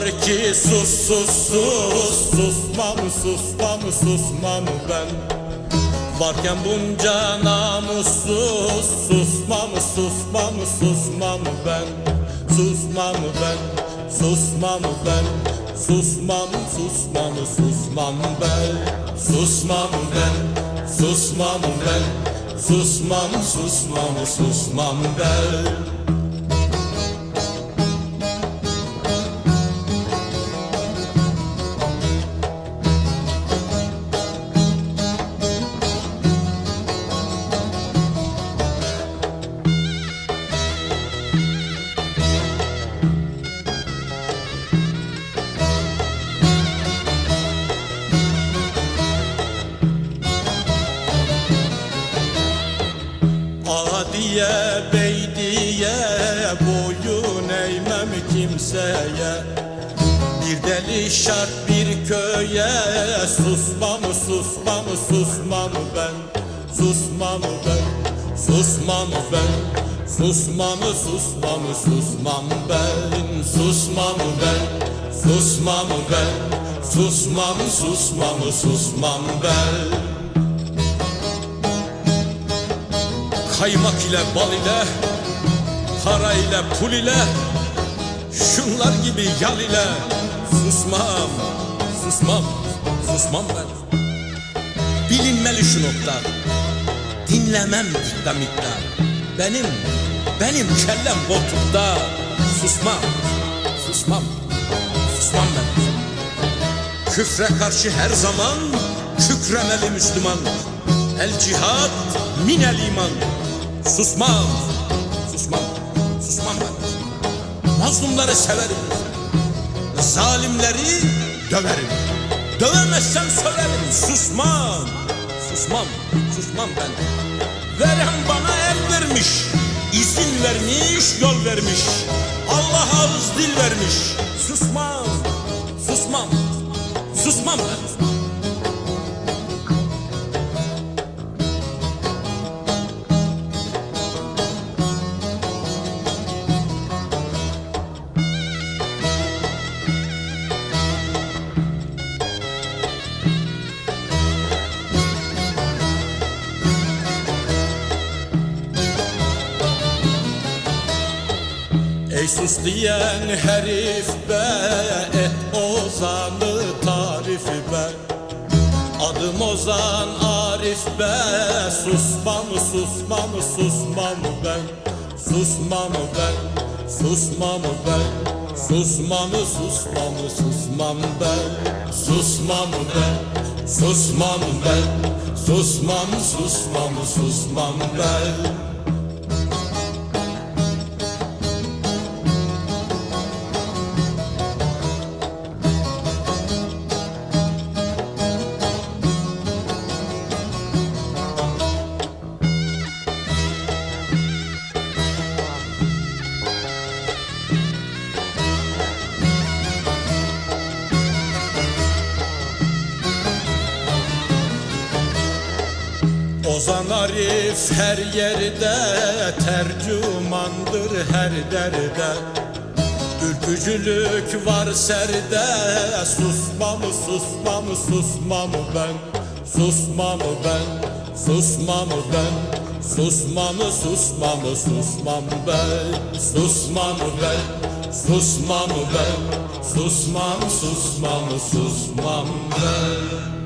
Diyorlar ki sus sus sus Susmam susmam susmam ben. Varken bunca namussuz Susmam susmam susmam ben. Susmam ben Susmam ben Susmam susmam susmam ben. Susmam ben Susmam ben Susmam susmam susmam ben Adiye beydiye boyun eğmem kimseye. Bir deli şart bir köye Susmam susmam susmam ben. Susmam ben Susmam ben. Susmam susmam susmam ben. Susmam ben Susmam ben. Susmam susmam susmam ben Kaymak ile bal ile Para ile pul ile Şunlar gibi yal ile. Susmam Susmam Susmam ben. Bilinmeli şu nokta. Dinlemem dikta mikta Benim Benim kellem koltukta. Susmam Susmam Susmam ben. Küfre karşı her zaman Kükremeli Müslüman. El cihat minel iman Susmam Susmam Susmam ben. Mazlumları severim. Zalimleri döverim. Dövemezsem söverim Susmam Susmam Susmam ben. Veren bana el vermiş izin vermiş yol vermiş. Allah ağız dil vermiş. Susmam Susmam Susmam ben Ey sus diyen herif be Et ozanı tarifi be. Adım Ozan Arif be Susmam susmam susmam ben. Susmam ben Susmam ben. Susmam susmam susmam ben. Susmam ben Susmam ben. Susmam susmam susmam ben Ozan Arif her yerde tercümandır her derde. Ülkücülük var serde Susmam susmam susmam ben Susmam ben Susmam ben Susmam susmam susmam ben Susmam ben Susmam ben Susmam susmam susmam ben